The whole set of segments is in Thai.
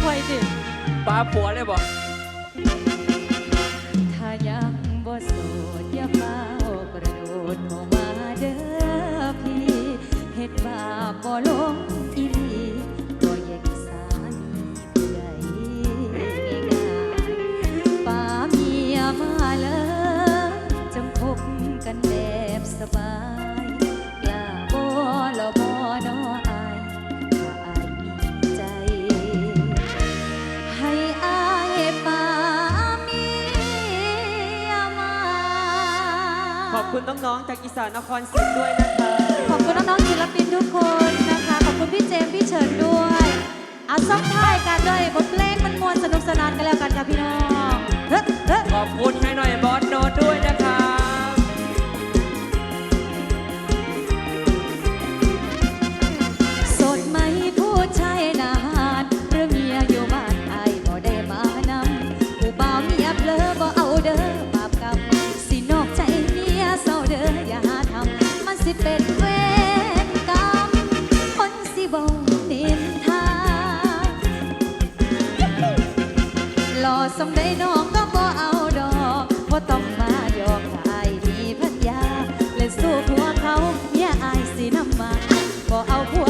快点！把火了ป๊ น้องๆ จากอีสานนครศรีด้วยนะคะ ขอบคุณน้องๆศิลปินทุกคนนะคะ ขอบคุณพี่เจมส์พี่เฉินด้วยอาซับท้ายกันด้วยบทเพลงมันมวนสนุกสนานกันแล้วกันค่ะพี่น้องขอบคุณนะ สมได้น้องก็บ่เอาดอกว่าต้องมาหยอกอายมีพัญญาและสู้ผัวเขาเมียอายสินำมาบ่เอาผัว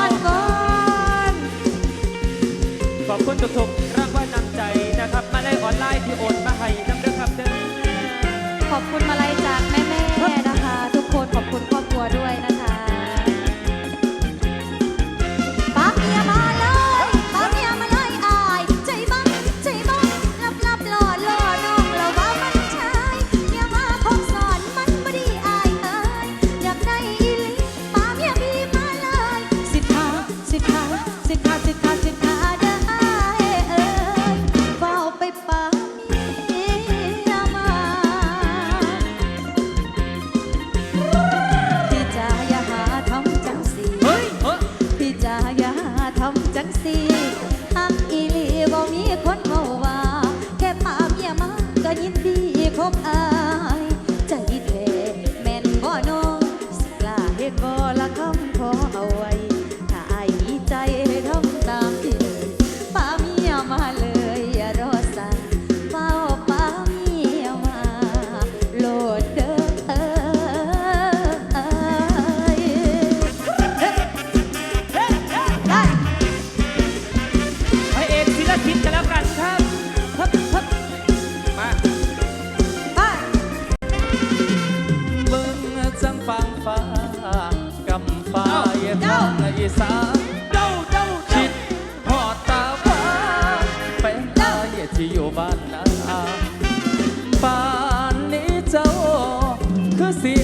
อนก่อนขอบคุณทุกทุกรางวัลนำใจนะครับ มาได้ออนไลน์ที่โอนมาให้น้ำเด้อครับเด้อขอบคุณมาลัยจากแม่ ยทางในอีสานเด้าเด้าคิดหอดตาบ้าไปหาเยียที่อยู่บ้านนาป่านนี้เจ้าคือสิ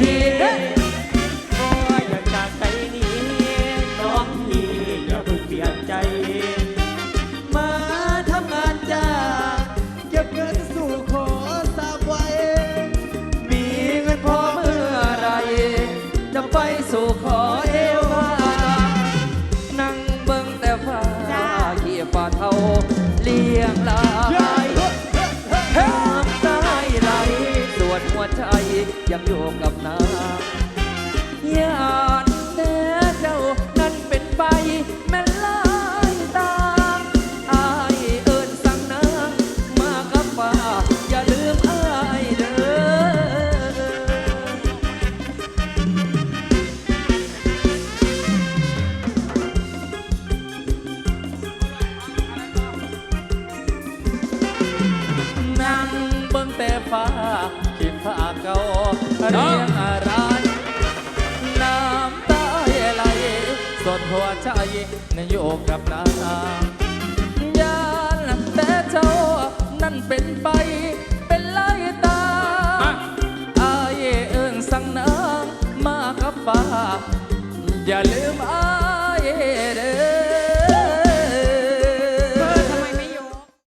Yeah. ยังอยู่กับนายา เรียงอะไร น้ำตาไหลสดหัวใจนโยกกับนางยานแต่เจ้า นั้นเป็นไป